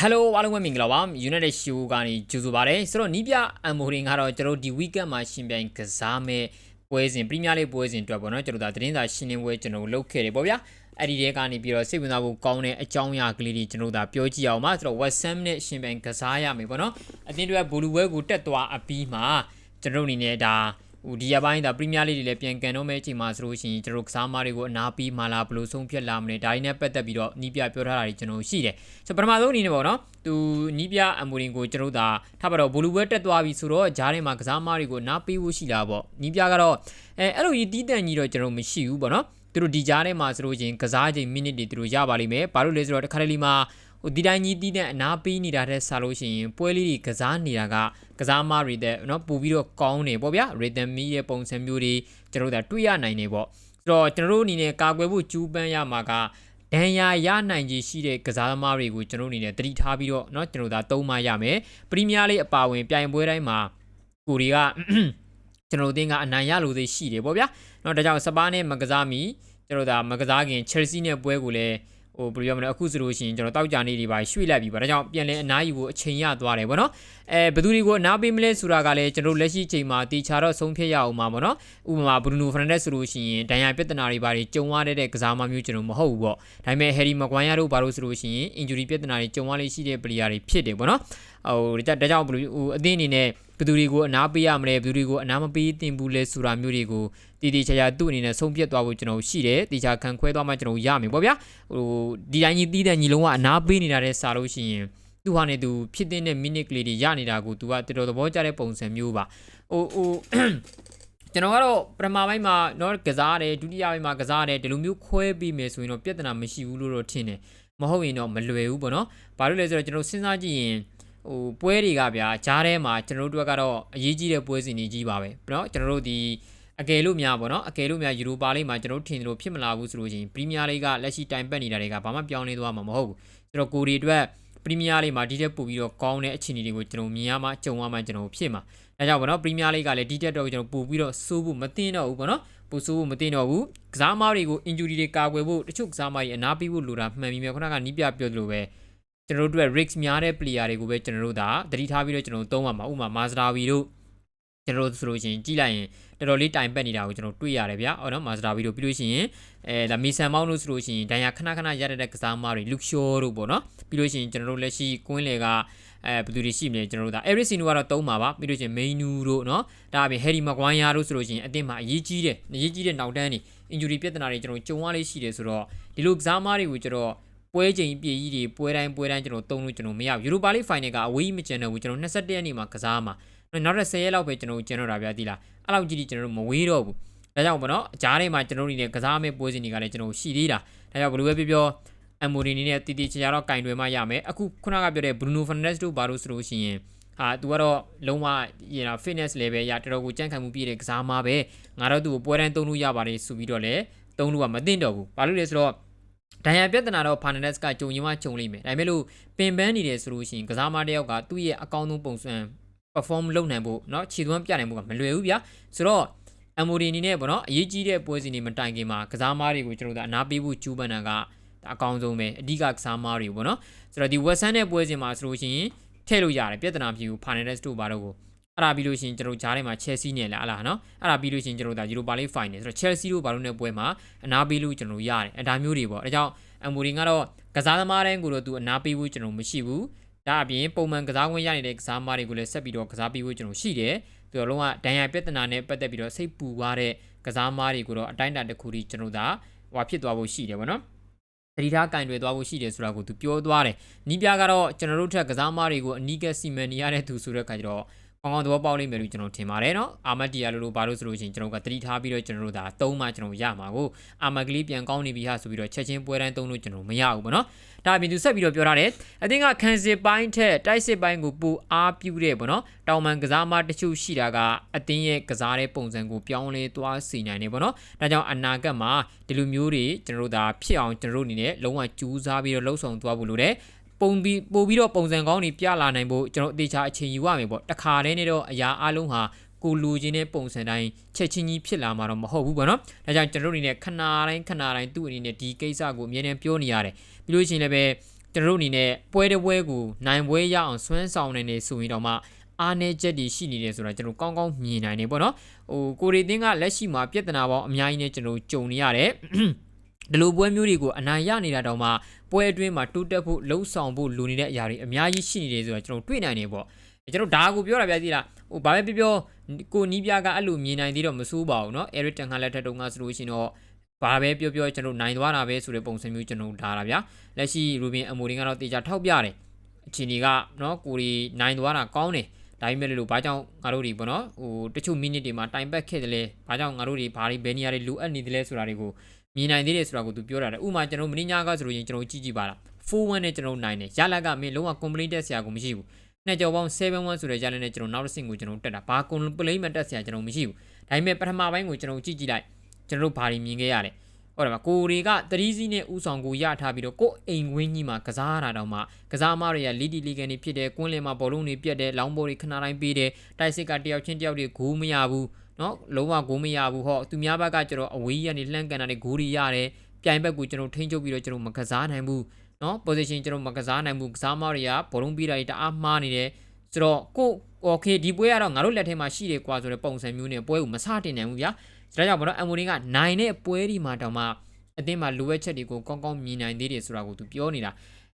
Hello အားလုံးပဲမင်္ဂလာပါ United Show ကနေကြိုဆိုပါရစေဆိုတော့နီးပြအမ်မိုရင်ကတော့ကျွန်တော်တို့ဒီ weekend မှာရှင်ပြိုင်ကစားမဲ့ပွဲစဉ်ပရီးမီးယားလိပွဲစဉ်အတွက်ပေါ့နော်ကျွန်တော်တို့ဒါသတင်းစာရှင်းလင်းပွဲကျွန်တော်တို့လုပ်ခဲ့တယ်ပေါ့ဗျာအဲ့ဒီတဲကနေပြီးတော့စိတ်ဝင်စားဖို့ကောင်းတဲ့အကြောင်းအရာကလေးတွေကျွန်တော်တို့ဒါပြောကြည့်အောင်ပါဆိုတော့ West Ham နဲ့ရှင်ပြိုင်ကစားရမယ်ပေါ့နော်အတင်းတွေကဘူလူဝဲကိုတက်သွားအပြီးမှာကျွန်တော်တို့အနေနဲ့ဒါ ဟိုဒီရပိုင်းဒါပရီးမီးယားလိတွေလည်းပြန်ကန်တော့မဲ့အချိန်မှာဆိုလို့ရှိရင်ကျွန်တော်တို့ကစားမတွေကိုအနာပြီးမှလာဘယ်လိုဆုံးဖြတ်လာမလဲဒါတွေနဲ့ပတ်သက်ပြီးတော့နီးပြပြောထားတာတွေကျွန်တော်ရှိတယ်ဆိုတော့ပထမဆုံးအနေနဲ့ပေါ့နော်သူနီးပြအမူရင်ကိုကျွန်တော်တို့ဒါထားပါတော့ဘူလူဘဲတက်သွားပြီဆိုတော့ဂျားထဲမှာကစားမတွေကိုနားပေးဖို့ရှိတာပေါ့နီးပြကတော့အဲအဲ့လိုကြီးတီးတန့်ကြီးတော့ကျွန်တော်မရှိဘူးပေါ့နော်သူတို့ဒီကြားထဲမှာဆိုလို့ချင်းကစားချိန်မိနစ်တွေသူတို့ရပါလိမ့်မယ်ဘာလို့လဲဆိုတော့တစ်ခါတလေမှာဟိုဒီတိုင်းကြီးတီးတဲ့အနာပေးနေတာတဲ့ဆာလို့ရှိရင်ပွဲလေးတွေကစားနေတာက ကစားမတွေတဲ့เนาะပို့ပြီးတော့ကောင်းနေပေါ့ဗျာ rhythm မီရဲ့ပုံစံမျိုးတွေကျွန်တော်တို့ဒါတွေ့ရနိုင်နေပေါ့ဆိုတော့ကျွန်တော်တို့အနေနဲ့ကာကွယ်ဖို့ကြိုးပမ်းရမှာကဒဏ်ရာရနိုင်ခြေရှိတဲ့ကစားသမားတွေကိုကျွန်တော်အနေနဲ့တတိထားပြီးတော့เนาะကျွန်တော်ဒါသုံးမရမယ်ပရီးမီးယားလိအပါဝင်ပြိုင်ပွဲတိုင်းမှာကိုရီက ကျွန်တော်တို့အသင်းကအနိုင်ရလို့သိရှိတယ်ပေါ့ဗျာเนาะဒါကြောင့်စပါးနဲ့မကစားမီကျွန်တော်ဒါမကစားခင် Chelsea နဲ့ပွဲကိုလည်း ဟိုဘယ်လိုပြောမလဲအခုဆိုလို့ရှိရင်ကျွန်တော်တောက်ကြနေတွေပါရွှေ့လိုက်ပြီပေါ့ဒါကြောင့်ပြန်လဲအနားယူဖို့အချိန်ရသွားတယ်ပေါ့နော်အဲဘယ်သူတွေကိုအနားပေးမလဲဆိုတာကလည်းကျွန်တော်လက်ရှိချိန်မှာတေချာတော့ဆုံးဖြတ်ရအောင်ပါပေါ့နော်ဥပမာဘရူနိုဖရန်ဒက်ဆိုလို့ရှိရင်ဒဏ်ရာပြဿနာတွေပါတွေကြုံရတဲ့ကစားမမျိုးကျွန်တော်မဟုတ်ဘူးပေါ့ဒါပေမဲ့ဟယ်ရီမကွိုင်းယာတို့ဘာလို့ဆိုလို့ရှိရင် injury ပြဿနာတွေကြုံရလေးရှိတဲ့ player တွေဖြစ်တယ်ပေါ့နော်ဟိုဒါကြောင့်ဘယ်လိုဟိုအသင်းအနေနဲ့ဘယ်သူတွေကိုအနားပေးရမလဲဘယ်သူတွေကိုအနားမပေးသင့်ဘူးလဲဆိုတာမျိုးတွေကိုတည်တည်ချာချာသူ့အနေနဲ့ဆုံးဖြတ်သွားဖို့ကျွန်တော်ရှိတယ်တေချာခံခွဲသွားမှကျွန်တော်ရမယ်ပေါ့ဗျာဟိုဒီတိုင်းကြီးတီးတဲ့ညီလုံးကအနားပေးနေတာတဲ့စာလို့ရှိရင်သူဟာနေသူဖြစ်တဲ့ minute ကလေးတွေရနေတာကိုသူကတော်တော်သဘောကျတဲ့ပုံစံမျိုးပါဟိုဟိုကျွန်တော်ကတော့ပထမပိုင်းမှာတော့ကစားတယ်ဒုတိယပိုင်းမှာကစားတယ်ဒီလိုမျိုးခွဲပြီးမယ်ဆိုရင်တော့ပြဿနာမရှိဘူးလို့တော့ထင်တယ်မဟုတ်ရင်တော့မလွယ်ဘူးပေါ့နော်ဘာလို့လဲဆိုတော့ကျွန်တော်စဉ်းစားကြည့်ရင် ဟိုပွဲတွေကဗျာဂျားထဲမှာကျွန်တော်တို့ကတော့အရေးကြီးတဲ့ပွဲစဉ်တွေကြီးပါပဲเนาะကျွန်တော်တို့ဒီအကယ်လို့များပေါ့နော်အကယ်လို့များယူရိုပါလိမ့်မှာကျွန်တော်တို့ထင်တယ်လို့ဖြစ်မလာဘူးဆိုလို့ချင်းပရီးမီးယားလိကလက်ရှိတိုင်ပတ်နေတာတွေကဘာမှပြောင်းလဲသွားမှာမဟုတ်ဘူးကျွန်တော်ကိုရီအတွက်ပရီးမီးယားလိမှာဒီတက်ပို့ပြီးတော့ကောင်းတဲ့အခြေအနေတွေကိုကျွန်တော်မြင်ရမှကြုံရမှကျွန်တော်ဖြစ်မှာဒါကြောင့်ပေါ့နော်ပရီးမီးယားလိကလည်းဒီတက်တော့ကျွန်တော်ပို့ပြီးတော့စိုးဖို့မသိတော့ဘူးပေါ့နော်ပို့စိုးဖို့မသိတော့ဘူးကစားမားတွေကို injury တွေကာကွယ်ဖို့တချို့ကစားမားတွေအနာပေးဖို့လိုတာမှန်ပြီမြေခုနကနီးပြပြောသလိုပဲ ကျွန်တော်တို့အတွက် risk များတဲ့ player တွေကိုပဲကျွန်တော်တို့ဒါသတိထားပြီးတော့ကျွန်တော်တို့သုံးပါမှာဥပမာ Mazdavi တို့ကျွန်တော်တို့ဆိုလို့ရှိရင်ကြည့်လိုက်ရင်တော်တော်လေးတိုင်ပတ်နေတာကိုကျွန်တော်တွေ့ရတယ်ဗျ။အော်နော် Mazdavi တို့ပြီးလို့ရှိရင်အဲဒါမီဆန်မောင်းတို့ဆိုလို့ရှိရင်ဒဏ်ရာခဏခဏရတဲ့ကစားမတွေ Luke Shaw တို့ပေါ့နော်ပြီးလို့ရှိရင်ကျွန်တော်တို့လက်ရှိကွင်းလေကအဲဘယ်သူတွေရှိမလဲကျွန်တော်တို့ဒါ Eric Sinu ကတော့သုံးပါပါပြီးလို့ရှိရင် Mainu တို့နော်ဒါအပြင် Harry Maguire တို့ဆိုလို့ရှိရင်အသင်းမှာအရေးကြီးတယ်အရေးကြီးတဲ့နောက်တန်းနေ injury ပြဿနာတွေကျွန်တော်ကြုံရလေးရှိတယ်ဆိုတော့ဒီလိုကစားမတွေကိုကျွန်တော် ပွဲချိန်ပြည့်ကြီးတွေပွဲတိုင်းပွဲတိုင်းကျွန်တော်တုံးလို့ကျွန်တော်မရဘူးယူရိုပါလိဖိုင်နယ်ကအဝေးကြီးမကျန်တော့ဘူးကျွန်တော်22ရက်နေ့မှာကစားမှာနောက်တဲ့10ရက်လောက်ပဲကျွန်တော်ကျန်တော့တာဗျာတိလားအဲ့လောက်ကြီးကြီးကျွန်တော်မဝေးတော့ဘူးဒါကြောင့်ပေါ့နော်အကြားထဲမှာကျွန်တော်နေနဲ့ကစားမဲ့ပွဲစဉ်တွေကလည်းကျွန်တော်ရှိသေးတာဒါကြောင့်ဘယ်လိုပဲပြောပြောအမိုရီနီနဲ့တီတီချာချာတော့ကင်တွယ်မှရမယ်အခုခုနကပြောတဲ့ Bruno Fernandes တို့ဘာလို့ဆိုလို့ရှိရင်ဟာသူကတော့လုံးဝရနာ fitness level ရတော်တော်ကိုကြန့်ခိုင်မှုပြည့်တဲ့ကစားမှာပဲငါတော့သူ့ကိုပွဲတိုင်းသုံးလို့ရပါတယ်ဆိုပြီးတော့လည်းသုံးလို့ကမသိတော့ဘူးဘာလို့လဲဆိုတော့ ဒန်ရန်ပြဿနာတော့ဖာနန်ဒက်စ်ကကြုံရင်မှကြုံလိမ့်မယ်ဒါပေမဲ့လို့ပင်ပန်းနေတယ်ဆိုလို့ရှိရင်ကစားမတယောက်ကသူ့ရဲ့အကောင်းဆုံးပုံစံ perform လုပ်နိုင်ဖို့เนาะခြေသွမ်းပြနိုင်ဖို့ကမလွယ်ဘူးဗျာဆိုတော့အမိုဒီအနေနဲ့ပေါ့နော်အရေးကြီးတဲ့ပွဲစဉ်တွေမတိုင်ခင်မှာကစားမားတွေကိုကျွန်တော်တို့အနာပေးဖို့ကြိုးပမ်းတာကအကောင်းဆုံးပဲအဓိကကစားမားတွေပေါ့နော်ဆိုတော့ဒီ West Ham နဲ့ပွဲစဉ်မှာဆိုလို့ရှိရင်ထည့်လို့ရတယ်ပြဿနာဖြစ်ဘူး Fernandes တို့ဘာလို့ကို အဲ့ဒါပြီးလို့ရှိရင်ကျွန်တော်ဂျားထဲမှာ Chelsea နဲ့လားအလားနော်အဲ့ဒါပြီးလို့ရှိရင်ကျွန်တော်ဒါ Europa League Final ဆိုတော့ Chelsea တို့ဘာလို့နဲ့ပွဲမှာအနာပေးလို့ကျွန်တော်ရတယ်အဲဒါမျိုးတွေပေါ့အဲကြောင့်အမိုဒီကတော့ကစားသမားတိုင်းကိုတော့သူအနာပေးဖို့ကျွန်တော်မရှိဘူးဒါအပြင်ပုံမှန်ကစားခွင့်ရနေတဲ့ကစားသမားတွေကိုလည်းဆက်ပြီးတော့ကစားပေးဖို့ကျွန်တော်ရှိတယ်သူတို့လုံးဝဒဏ်ရာပြဿနာနဲ့ပတ်သက်ပြီးတော့စိတ်ပူသွားတဲ့ကစားသမားတွေကိုတော့အတိုင်းအတာတစ်ခုထိကျွန်တော်ဒါဟိုဖြစ်သွားဖို့ရှိတယ်ဗောနော်တတိထားကင်တွေသွားဖို့ရှိတယ်ဆိုတာကိုသူပြောသွားတယ်။နီးပြကတော့ကျွန်တော်တို့ထက်ကစားမားတွေကိုအနီးကပ်စီမံနေရတဲ့သူဆိုတဲ့အခါကျတော့ ကောင်းကောင်းသဘောပေါက်လိမ့်မယ်လို့ကျွန်တော်ထင်ပါတယ်နော်အာမတ်တီယာလိုလိုဘာလို့ဆိုလို့ရှိရင်ကျွန်တော်ကတတိထားပြီးတော့ကျွန်တော်တို့ဒါသုံးမှကျွန်တော်ရမှာကိုအာမတ်ကလေးပြန်ကောင်းနေပြီဟာဆိုပြီးတော့ချက်ချင်းပွဲတိုင်းသုံးလို့ကျွန်တော်မရဘူးပေါ့နော်ဒါအပြင်သူဆက်ပြီးတော့ပြောထားတယ်အသင်းကခန်းစစ်ပိုင်းထက်တိုက်စစ်ပိုင်းကိုပူအားပြုတဲ့ပေါ့နော်တောင်မန်ကစားမတချို့ရှိတာကအသင်းရဲ့ကစားတဲ့ပုံစံကိုပြောင်းလဲသွားစေနိုင်တယ်ပေါ့နော်ဒါကြောင့်အနာဂတ်မှာဒီလိုမျိုးတွေကျွန်တော်တို့ဒါဖြစ်အောင်ကျွန်တော်တို့အနေနဲ့လုံးဝကြိုးစားပြီးတော့လှုပ်ဆောင်သွားဖို့လိုတယ် ပုံပြီးပို့ပြီးတော့ပုံစံကောင်းတွေပြလာနိုင်ဖို့ကျွန်တော်အသေးချာအချိန်ယူရမယ်ပေါ့တခါတည်းနဲ့တော့အရာအလုံးဟာကိုလူချင်းတဲ့ပုံစံတိုင်းချက်ချင်းကြီးဖြစ်လာမှာတော့မဟုတ်ဘူးပေါ့နော်။ဒါကြောင့်ကျွန်တော်တို့အနေနဲ့ခဏတိုင်းခဏတိုင်းသူ့အနေနဲ့ဒီကိစ္စကိုအမြဲတမ်းပြောနေရတယ်။ပြီးလို့ရှိရင်လည်းပဲကျွန်တော်တို့အနေနဲ့ပွဲတစ်ပွဲကိုနိုင်ပွဲရအောင်ဆွမ်းဆောင်နေနေဆိုရင်တော့မှအားနေချက်တွေရှိနေတယ်ဆိုတာကျွန်တော်ကောင်းကောင်းမြင်နိုင်နေပေါ့နော်ဟိုကိုရီတင်းကလက်ရှိမှာပြဿနာပေါင်းအများကြီးနဲ့ကျွန်တော်ကြုံနေရတယ် ဒီလိုပွဲမျိုးတွေကိုအနိုင်ရနေတာတောင်မှပွဲအတွင်းမှာတိုးတက်ဖို့လှုံ့ဆော်ဖို့လိုနေတဲ့အရာတွေအများကြီးရှိနေတယ်ဆိုတာကျွန်တော်တွေ့နိုင်နေပေါ့ကျွန်တော်ဒါကိုပြောတာပြသေးလားဟိုဘာပဲပြောပြောကိုနီးပြကအဲ့လိုမြင်နိုင်သေးတော့မစိုးပါဘူးเนาะ Eric Ten ကလက်ထက်တုန်းကဆိုလို့ရှိရင်တော့ဘာပဲပြောပြောကျွန်တော်နိုင်သွားတာပဲဆိုတဲ့ပုံစံမျိုးကျွန်တော်ဒါတာဗျာလက်ရှိ Ruben Amorim ကတော့တေချာထောက်ပြတယ်အချိန်ကြီးကเนาะကိုရီနိုင်သွားတာကောင်းတယ်ဒါပေမဲ့လို့ဘာကြောင့်ငါတို့တွေပေါ့နော်ဟိုတချို့မိနစ်တွေမှာတိုင်ပတ်ခဲ့တယ်လေဘာကြောင့်ငါတို့တွေဘာတွေဘယ်နေရာတွေလိုအပ်နေတယ်လဲဆိုတာတွေကို မြင်နိုင်သေးတယ်ဆိုတာကိုသူပြောတာတယ်ဥပမာကျွန်တော်မင်းညာကဆိုလို့ရင်ကျွန်တော်ကြည့်ကြည့်ပါလား4-1နဲ့ကျွန်တော်နိုင်တယ်ရလက်ကမင်းလုံးဝ complete တက်ဆရာကိုမရှိဘူးနှစ်ကြော်ပေါင်း7-1ဆိုတဲ့ရလက်နဲ့ကျွန်တော်နောက်တစ်ဆင့်ကိုကျွန်တော်တက်တာဘာ complete မတက်ဆရာကျွန်တော်မရှိဘူးဒါပေမဲ့ပထမပိုင်းကိုကျွန်တော်ကြည့်ကြည့်လိုက်ကျွန်တော်ဘာတွေမြင်ခဲ့ရလဲဟုတ်တယ်မကိုတွေကတရီးစီးနဲ့ဥဆောင်ကိုရထားပြီးတော့ကိုအိမ်ဝင်းကြီးမှာကစားရတာတောင်မှကစားမတွေကလီတီလီကန်တွေဖြစ်တယ်ကွင်းလင်မှာဘောလုံးတွေပြတ်တယ်လောင်းဘောတွေခဏတိုင်းပေးတယ်တိုက်စစ်ကတယောက်ချင်းတယောက်တွေဂိုးမရဘူး နော်လုံးဝဂိုးမရဘူးဟောသူများဘက်ကကျွန်တော်အဝေးကြီးကနေလှမ်းကန်တာတွေဂိုးတွေရတယ်ပြိုင်ဘက်ကိုကျွန်တော်ထိန်းချုပ်ပြီးတော့ကျွန်တော်မကစားနိုင်ဘူးနော် position ကျွန်တော်မကစားနိုင်ဘူးကစားမတွေကဘောလုံးပေးတာတွေတအားမှားနေတယ်ဆိုတော့ကို okay ဒီပွဲကတော့ငါတို့လက်ထဲမှာရှိတယ်ကွာဆိုတဲ့ပုံစံမျိုးနဲ့ပွဲကိုမစတင်နိုင်ဘူးဗျာဒါကြောင့်ဘာလို့အမိုရင်းကနိုင်တဲ့ပွဲဒီမှာတောင်မှအသင်းမှာလိုအပ်ချက်တွေကိုကောင်းကောင်းမြင်နိုင်သေးတယ်ဆိုတာကိုသူပြောနေတာ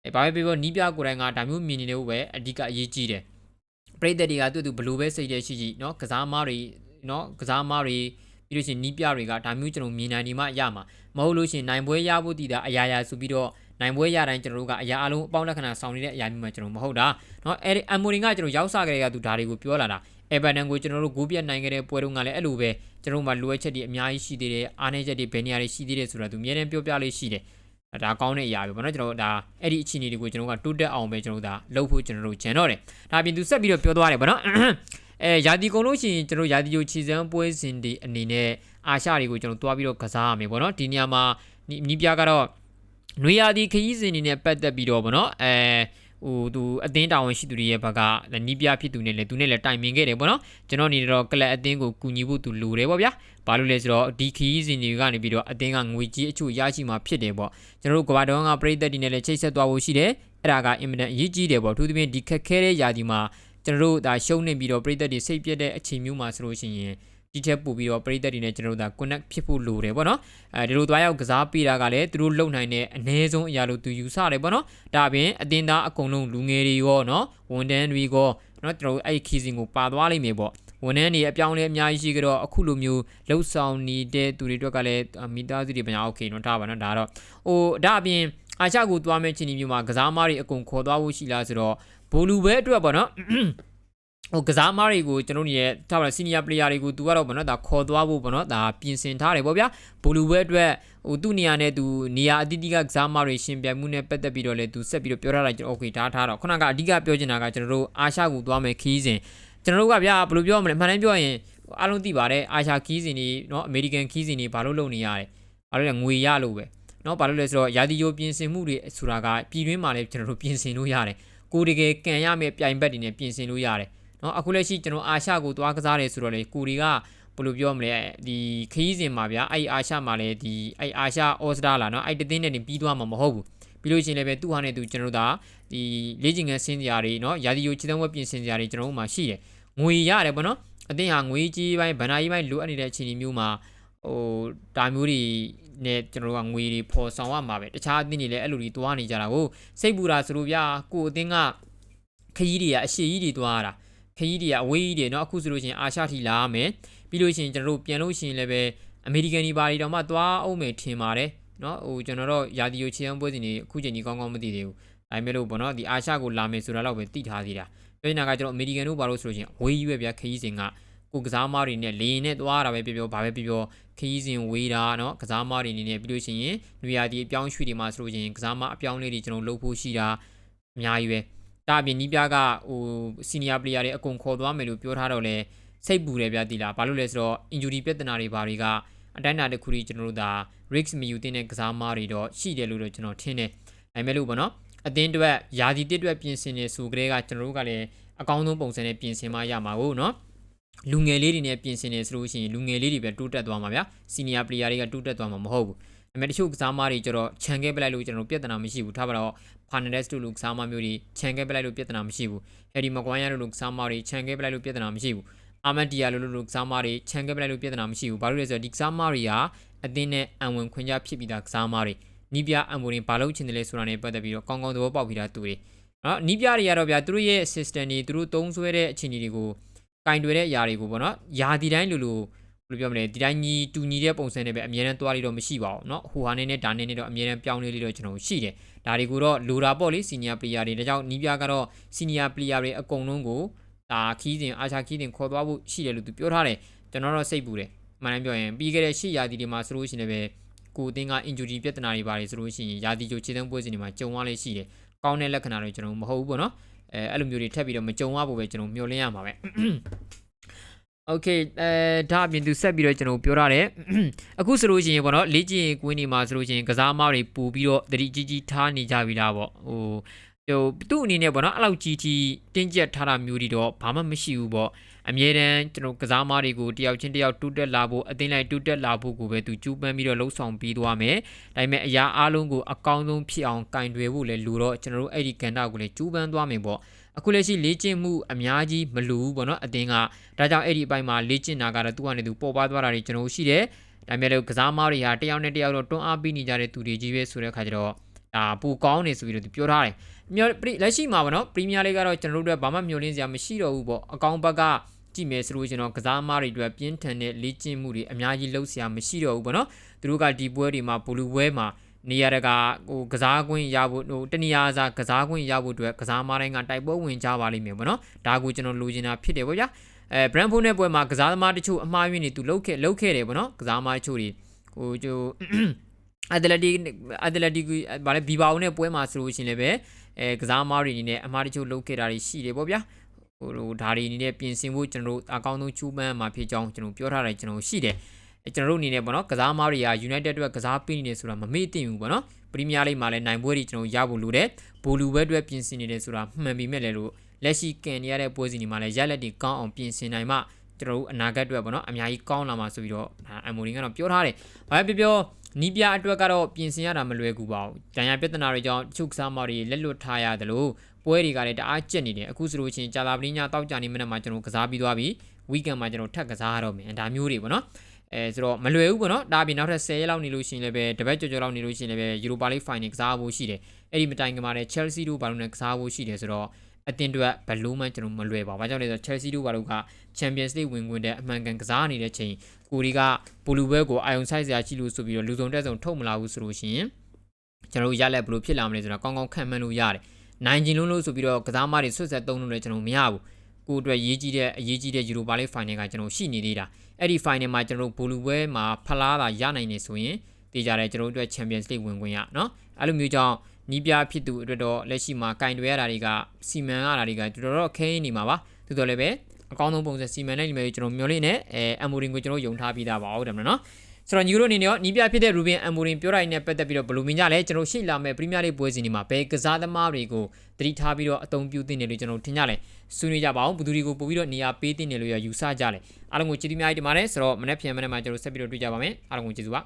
အဲဘာပဲပြောပြောနီးပြကိုယ်တိုင်ကဒါမျိုးမြင်နေတယ်ဟုတ်ပဲအဓိကအရေးကြီးတယ်ပရိသတ်တွေကသူ့သူဘလို့ပဲစိတ်ထဲရှိရှိเนาะကစားမားတွေ เนาะကစားမားတွေပြီးလို့ရှိရင်နီးပြတွေကဒါမျိုးကျွန်တော်မြင်နိုင်နေမှရမှာမဟုတ်လို့ရှိရင်နိုင်ပွဲရဖို့တည်တာအရာရာဆိုပြီးတော့နိုင်ပွဲရတိုင်းကျွန်တော်တို့ကအရာအလုံးအပေါင်းလက္ခဏာဆောင်နေတဲ့အရာမျိုးမှကျွန်တော်မဟုတ်တာเนาะအဲဒီအမိုရင်ကကျွန်တော်ရောက်စားကြတဲ့ကသူဒါတွေကိုပြောလာတာအေဗာနန်ကိုကျွန်တော်တို့ဂိုးပြတ်နိုင်ခဲ့တဲ့ပွဲတုန်းကလည်းအဲ့လိုပဲကျွန်တော်တို့မှလိုအပ်ချက်တွေအများကြီးရှိသေးတယ်အားနည်းချက်တွေဘယ်နေရာတွေရှိသေးတယ်ဆိုတာသူအများနဲ့ပြောပြလေးရှိတယ်ဒါကောင်းတဲ့အရာပဲပေါ့နော်ကျွန်တော်တို့ဒါအဲ့ဒီအခြေအနေတွေကိုကျွန်တော်ကတိုးတက်အောင်ပဲကျွန်တော်တို့ဒါလုပ်ဖို့ကျွန်တော်တို့ဂျန်တော့တယ်ဒါပြင်သူဆက်ပြီးတော့ပြောသွားတယ်ပေါ့နော် အဲယာတီကုန်လို့ရှိရင်ကျွန်တော်ယာတီယိုခြေစမ်းပွဲစဉ်တွေအနေနဲ့အာရှတွေကိုကျွန်တော်တွားပြီးတော့ကစားရမယ်ပေါ့နော်ဒီနေရာမှာနီးပြကတော့နွေရာသီခရီးစဉ်တွေနဲ့ပတ်သက်ပြီးတော့ပေါ့နော်အဲဟိုသူအသင်းတာဝန်ရှိသူတွေရဲ့ဘက်ကနီးပြဖြစ်သူနဲ့လည်းသူနဲ့လည်းတိုင်ပင်ခဲ့တယ်ပေါ့နော်ကျွန်တော်အနေနဲ့တော့ကလပ်အသင်းကိုကူညီဖို့သူလိုတယ်ပေါ့ဗျာဘာလို့လဲဆိုတော့ဒီခီးစဉ်တွေကနေပြီးတော့အသင်းကငွေကြီးအချို့ရရှိမှာဖြစ်တယ်ပေါ့ကျွန်တော်တို့ကဘာတောင်းကပရိသတ်တွေနဲ့လည်းချိတ်ဆက်သွားဖို့ရှိတယ်အဲ့ဒါကအင်မတန်အရေးကြီးတယ်ပေါ့သူသဖြင့်ဒီခက်ခဲတဲ့ຢာဒီမှာ ကျွန်တော်တို့ဒါရှုံးနေပြီးတော့ပရိသတ်တွေစိတ်ပြက်တဲ့အချိန်မျိုးမှာဆိုလို့ရှိရင်ဒီထက်ပို့ပြီးတော့ပရိသတ်တွေနဲ့ကျွန်တော်တို့ဒါ connect ဖြစ်ဖို့လိုတယ်ပေါ့နော်အဲဒီလိုသွားရောက်ကစားပေးတာကလည်းသူတို့လုံနိုင်တဲ့အနည်းဆုံးအရာလို့သူယူဆတယ်ပေါ့နော်ဒါအပြင်အတင်းသားအကုန်လုံးလူငယ်တွေရောနော်ဝန်တန်းတွေရောနော်ကျွန်တော်တို့အဲ့ခီစဉ်ကိုပါသွားလိမ့်မယ်ပေါ့ဝန်ထမ်းတွေအပြောင်းလဲအများကြီးရှိကြတော့အခုလိုမျိုးလှုပ်ဆောင်နေတဲ့သူတွေအတွက်ကလည်းမိသားစုတွေပညာโอเคနော်ထားပါနော်ဒါတော့ဟိုဒါအပြင်အာရှကိုသွားမဲ့ချင်းဒီမျိုးမှာကစားမားတွေအကုန်ခေါ်သွားဖို့ရှိလားဆိုတော့ ဘိုလူပဲအတွက်ပေါ့နော်ဟိုကစားမားတွေကိုကျွန်တော်တို့ရဲ့ထားပါစီနီယာပလေယာတွေကိုသူကတော့ဗောနော်ဒါခေါ်သွားဖို့ဗောနော်ဒါပြင်ဆင်ထားတယ်ဗောဗျာဘိုလူပဲအတွက်ဟိုသူ့နေရာနဲ့သူနေရာအတိအကျကစားမားတွေရှင်ပြိုင်မှုနဲ့ပတ်သက်ပြီးတော့လေသူဆက်ပြီးတော့ပြောထားတာကျွန်တော်โอเคထားထားတော့ခုနကအဓိကပြောချင်တာကကျွန်တော်တို့အာရှကိုသွားမယ်ခီးစဉ်ကျွန်တော်တို့ကဗျာဘယ်လိုပြောမလဲမှန်တိုင်းပြောရင်အားလုံးသိပါတယ်အာရှခီးစဉ်တွေเนาะအမေရိကန်ခီးစဉ်တွေဘာလို့လုပ်နေရလဲဘာလို့လဲငွေရလို့ပဲเนาะဘာလို့လဲဆိုတော့ယာတီယိုပြင်ဆင်မှုတွေဆိုတာကပြည်တွင်းမှာလည်းကျွန်တော်တို့ပြင်ဆင်လို့ရတယ် ကိုတကယ်ကန်ရမယ့်ပြိုင်ဘက်တွေနဲ့ပြင်ဆင်လို့ရတယ်နော်အခုလက်ရှိကျွန်တော်အာရှကိုသွားကစားတယ်ဆိုတော့လေကိုတွေကဘယ်လိုပြောမလဲဒီခရီးစဉ်မှာဗျာအဲ့အာရှမှာလည်းဒီအဲ့အာရှဩစတြားလာနော်အဲ့တသင်းနဲ့တင်ပြီးသွားမှာမဟုတ်ဘူးပြီးလို့ရှိရင်လည်းပဲသူ့ဟာနဲ့သူကျွန်တော်တို့ဒါဒီလေ့ကျင့်ခန်းဆင်းစရာတွေနော်ရာသီယိုခြေတန်းဝက်ပြင်ဆင်စရာတွေကျွန်တော်တို့မှာရှိတယ်ငွေရတယ်ပေါ့နော်အသင်းဟာငွေကြီးပိုင်းဗဏ္ဍာရေးပိုင်းလိုအပ်နေတဲ့အခြေအနေမျိုးမှာဟိုဒါမျိုးတွေ နဲ့ကျွန်တော်တို့ကငွေတွေပေါ်ဆောင်ရမှာပဲတခြားအတင်းတွေလည်းအဲ့လိုတွေတွားနေကြတာကိုစိတ်ပူတာဆိုလို့ဗျာကိုအတင်းကခရီးတွေကအရှိကြီးတွေတွားရတာခရီးတွေကအဝေးကြီးတွေเนาะအခုဆိုလို့ရှိရင်အာရှထိလာရမယ်ပြီးလို့ရှိရင်ကျွန်တော်တို့ပြန်လို့ရှိရင်လည်းပဲအမေရိကန်ဒီပါတီတောင်မှတွားအောင်မယ်ထင်ပါတယ်เนาะဟိုကျွန်တော်တို့ယာတီယိုချီယန်ပွဲစဉ်တွေအခုချိန်ကြီးကောင်းကောင်းမသိသေးဘူးဒါပေမဲ့လို့ပေါ့နော်ဒီအာရှကိုလာမယ်ဆိုတာတော့ပဲသိထားသေးတာပြောနေတာကကျွန်တော်အမေရိကန်တို့ဘာလို့ဆိုလို့ရှိရင်ဝေးကြီးပဲဗျာခရီးစဉ်ကကိုကစားမားတွေနဲ့လေရင်နဲ့သွားတာပဲပြောပြောဘာပဲပြောပြော ခရီးစဉ်ဝေးတာเนาะကစားမားတွေအနေနဲ့ပြီးလို့ရှိရင်နွေရာသီအပြောင်းရွှေ့တွေမှာဆိုလို့ရှိရင်ကစားမားအပြောင်းလေးတွေကျွန်တော်လုပ်ဖို့ရှိတာအများကြီးပဲဒါအပြင်နီးပြားကဟိုစီနီယာပလေယာတွေအကုန်ခေါ်သွားမယ်လို့ပြောထားတော့လဲစိတ်ပူတယ်ဗျာဒီလားဘာလို့လဲဆိုတော့ injury ပြဿနာတွေဘာတွေကအတိုင်းအတာတစ်ခုကြီးကျွန်တော်တို့ဒါ risk မယူတဲ့ကစားမားတွေတော့ရှိတယ်လို့တော့ကျွန်တော်ထင်တယ်ဒါပေမဲ့လို့ပေါ့နော်အတင်းအတွက်ယာဒီတစ်အတွက်ပြင်ဆင်နေဆိုကြတဲ့ကကျွန်တော်တို့ကလည်းအကောင်းဆုံးပုံစံနဲ့ပြင်ဆင်မှရမှာကိုเนาะ လူငယ်လေးတွေနဲ့ပြင်ဆင်နေဆိုလို့ရှိရင်လူငယ်လေးတွေပဲတိုးတက်သွားမှာဗျာစီနီယာပလေယာတွေကတိုးတက်သွားမှာမဟုတ်ဘူးအမေတချို့ကစားမားတွေကျတော့ခြံခဲ့ပလိုက်လို့ကျွန်တော်တို့ပြဿနာမရှိဘူးထားပါတော့ Fernandes တို့လိုကစားမားမျိုးတွေခြံခဲ့ပလိုက်လို့ပြဿနာမရှိဘူး Harry Maguire တို့လိုကစားမားတွေခြံခဲ့ပလိုက်လို့ပြဿနာမရှိဘူးအာမတ်ဒီယာလိုလိုကစားမားတွေခြံခဲ့ပလိုက်လို့ပြဿနာမရှိဘူးဘာလို့လဲဆိုတော့ဒီကစားမားတွေကအသင်းနဲ့အံဝင်ခွင့်ကြဖြစ်ပြီးသားကစားမားတွေနီးပြအံဝင်ဘာလို့ချင်တယ်လဲဆိုတာနဲ့ပတ်သက်ပြီးတော့ကောင်းကောင်းသဘောပေါက်ပြီးသားသူတွေနော်နီးပြတွေကတော့ဗျာသူတို့ရဲ့ system တွေသူတို့သုံးဆွဲတဲ့အခြေအနေတွေကို ကင်တွယ်တဲ့အရာတွေကိုပေါ့နော်ယာဒီတိုင်းလိုလိုဘယ်လိုပြောမလဲဒီတိုင်းညီတူညီတဲ့ပုံစံနဲ့ပဲအများနဲ့တွားလေးတော့မရှိပါဘူးเนาะဟိုဟာနဲ့နဲ့ဒါနဲ့နဲ့တော့အများနဲ့ပြောင်းလဲလေးတော့ကျွန်တော်ရှိတယ်ဒါတွေကိုတော့လိုတာပေါ့လေ senior player တွေဒါကြောင့်နီးပြကတော့ senior player တွေအကုန်လုံးကိုဒါခီးစဉ်အာချာခီးစဉ်ခေါ်သွားဖို့ရှိတယ်လို့သူပြောထားတယ်ကျွန်တော်တော့စိတ်ပူတယ်မှန်တယ်ပြောရင်ပြီးခဲ့တဲ့ရှေ့ရာသီတွေမှာဆိုလို့ရှိရင်လည်းကိုအသင်းက injury ပြဿနာတွေပါတယ်ဆိုလို့ရှိရင်ရာသီကြိုခြေသွင်းပွဲစဉ်တွေမှာကြုံရလေးရှိတယ်ကောင်းတဲ့လက္ခဏာတွေကျွန်တော်မဟုတ်ဘူးပေါ့နော် အဲအဲ့လိုမျိုးတွေထပ်ပြီးတော့မကြုံရဖို့ပဲကျွန်တော်မျှော်လင့်ရမှာပဲ okay အဲဒါအပြင်သူဆက်ပြီးတော့ကျွန်တော်ပြောထားတယ်အခုဆိုလို့ရှိရင်ပေါ့နော်လေ့ကျင့်ကွင်းတွေမှာဆိုလို့ရှိရင်ကစားမတွေပူပြီးတော့တတိကြီးကြီးထားနေကြပြီလားပေါ့ဟိုဟိုသူ့အနေနဲ့ပေါ့နော်အဲ့လောက်ကြီးကြီးတင်းကျပ်ထားတာမျိုးတွေတော့ဘာမှမရှိဘူးပေါ့ အမြဲတမ်းကျွန်တော်ကစားမတွေကိုတယောက်ချင်းတယောက်တူးတက်လာဖို့အသိလိုက်တူးတက်လာဖို့ကိုပဲသူကြိုးပမ်းပြီးတော့လှုပ်ဆောင်ပြီးသွားမယ်ဒါပေမဲ့အရာအားလုံးကိုအကောင်းဆုံးဖြစ်အောင်ကင်တွယ်ဖို့လည်းလိုတော့ကျွန်တော်တို့အဲ့ဒီကဏ္ဍကိုလည်းကြိုးပမ်းသွားမယ်ပေါ့အခုလက်ရှိလေ့ကျင့်မှုအများကြီးမလိုဘူးပေါ့နော်အတင်းကဒါကြောင့်အဲ့ဒီအပိုင်းမှာလေ့ကျင့်တာကတော့သူ့ကနေသူပေါ်ပါသွားတာတွေကျွန်တော်ရှိတယ်ဒါပေမဲ့လည်းကစားမားတွေဟာတယောက်နဲ့တယောက်တော့တွန်းအားပေးနေကြတဲ့သူတွေကြီးပဲဆိုတဲ့အခါကျတော့ ဒါပူကောင်းနေဆိုပြီးတော့သူပြောထားတယ်မျောလက်ရှိမှာပေါ့နော်ပရီးမီးယားလိကတော့ကျွန်တော်တို့အတွက်ဘာမှမျှော်လင့်စရာမရှိတော့ဘူးပေါ့အကောင်ဘက်ကကြည့်မယ်ဆိုလို့ကျွန်တော်ကစားမားတွေအတွက်ပြင်းထန်တဲ့လေ့ကျင့်မှုတွေအများကြီးလုပ်စရာမရှိတော့ဘူးပေါ့နော်သူတို့ကဒီပွဲတွေမှာဘလူးပွဲမှာနေရာတကာဟိုကစားကွင်းရဖို့ဟိုတနေရာစားကစားကွင်းရဖို့အတွက်ကစားမားတိုင်းကတိုက်ပွဲဝင်ကြပါလိမ့်မယ်ပေါ့နော်ဒါကိုကျွန်တော်လိုချင်တာဖြစ်တယ်ပေါ့ဗျာအဲဘရန်ဖုန်းနဲ့ပွဲမှာကစားသမားတချို့အမှားယွင်းနေသူလုတ်ခဲ့လုတ်ခဲ့တယ်ပေါ့နော်ကစားသမားတချို့တွေဟိုကျို အက်တလက်တီအက်တလက်တီဗာလဲဘီဘာအိုနဲ့ပွဲမှာဆိုလို့ရှိရင်လည်းပဲအဲကစားသမားတွေအနေနဲ့အမှားတချို့လုတ်ခဲ့တာတွေရှိတယ်ပေါ့ဗျာဟိုဒါတွေအနေနဲ့ပြင်ဆင်ဖို့ကျွန်တော်တို့အကောင်းဆုံးချူပန်းမှာဖြစ်ကြောင်းကျွန်တော်ပြောထားတယ်ကျွန်တော်ရှိတယ်ကျွန်တော်တို့အနေနဲ့ပေါ့နော်ကစားသမားတွေက United အတွက်ကစားပေးနေတယ်ဆိုတာမမေ့သင့်ဘူးပေါ့နော်ပရီးမီးယားလိမှာလည်းနိုင်ပွဲတွေကျွန်တော်ရဖို့လိုတယ်ဘိုလူဘဲအတွက်ပြင်ဆင်နေတယ်ဆိုတာမှန်ပြီမဲ့လေလို့လက်ရှိကန်နေရတဲ့ပွဲစဉ်တွေမှာလည်းရက်လက်တွေကောင်းအောင်ပြင်ဆင်နိုင်မှ ကျွန်တော်တို့အနာဂတ်အတွက်ပေါ့နော်အများကြီးကောင်းလာမှာဆိုပြီးတော့အမိုရင်ကတော့ပြောထားတယ်ဘာပဲပြောပြောနီးပြအတွက်ကတော့ပြင်ဆင်ရတာမလွယ်ကူပါဘူး။တန်ရာပြဿနာတွေကြောင့်ချုပ်စားမတွေလက်လွတ်ထားရတယ်လို့ပွဲတွေကလည်းတအားကျက်နေတယ်အခုဆိုလို့ချင်းကြာလာပလင်းညတောက်ကြနေမနေ့မှာကျွန်တော်ကစားပြီးသွားပြီဝီကန်မှာကျွန်တော်ထပ်ကစားရတော့မယ်ဒါမျိုးတွေပေါ့နော်အဲဆိုတော့မလွယ်ဘူးပေါ့နော်ဒါအပြင်နောက်ထပ်10ရက်လောက်နေလို့ရှိရင်လည်းပဲတပတ်ကြော်ကြော်လောက်နေလို့ရှိရင်လည်းပဲယူရိုပါလိဖိုင်နယ်ကစားဖို့ရှိတယ်အဲ့ဒီမတိုင်ကမှာလည်း Chelsea တို့ဘာလို့လဲကစားဖို့ရှိတယ်ဆိုတော့ အတင်းတွေဘလို့မှကျွန်တော်မလွယ်ပါဘာကြောင့်လဲဆိုတော့ Chelsea တို့ဘာလို့က Champions League ဝင်ခွင့်တဲ့အမှန်ကန်ကစားနေတဲ့ချိန်ကိုဒီကဘူလူဘဲကိုအာယုံဆိုင်စရာရှိလို့ဆိုပြီးတော့လူစုံတက်စုံထုတ်မလာဘူးဆိုလို့ရှိရင်ကျွန်တော်တို့ရလက်ဘလို့ဖြစ်လာမလဲဆိုတော့ကောင်းကောင်းခံမှန်းလို့ရတယ်နိုင်ကျင်လုံးလို့ဆိုပြီးတော့ကစားမတွေဆွတ်ဆက်သုံးလို့လည်းကျွန်တော်မရဘူးကိုအတွက်ရေးကြီးတဲ့အရေးကြီးတဲ့ယူရိုပါလိဖိုင်နယ်ကကျွန်တော်ရှိနေသေးတာအဲ့ဒီဖိုင်နယ်မှာကျွန်တော်တို့ဘူလူဘဲမှာဖလားတာရနိုင်နေဆိုရင်တေးကြတယ်ကျွန်တော်တို့အတွက် Champions League ဝင်ခွင့်ရเนาะအဲ့လိုမျိုးကြောင့် နီးပြဖြစ်သူအတွက်တော့လက်ရှိမှာကင်တွယ်ရတာတွေကစီမံရတာတွေကတော်တော်ခင်းနေမှာပါသို့တော်လည်းပဲအကောင်းဆုံးပုံစံစီမံနိုင်လိမ့်မယ်ကျွန်တော်မျှော်လင့်နေအဲအမိုရင်ကိုကျွန်တော်ယုံထားပြီးသားပါဟုတ်တယ်မနော်ဆိုတော့ညီတို့အနေနဲ့ရောနီးပြဖြစ်တဲ့ Ruben Amorim ပြောတိုင်းနဲ့ပတ်သက်ပြီးတော့ဘလို့မြင်ကြလဲကျွန်တော်ရှေ့လာမဲ့ Premier League ပွဲစဉ်ဒီမှာဘယ်ကစားသမားတွေကိုတတိထားပြီးတော့အသုံးပြုသင့်တယ်လို့ကျွန်တော်ထင်ကြလဲဆွေးနွေးကြပါအောင်ဘယ်သူတွေကိုပို့ပြီးတော့နေရာပေးသင့်တယ်လို့ရယူဆကြလဲအားလုံးကိုကျေးဇူးများကြီးတင်ပါတယ်ဆိုတော့မနေ့ပြန်မနေ့မှာကျွန်တော်ဆက်ပြီးတော့တွေ့ကြပါမယ်အားလုံးကိုကျေးဇူးပါ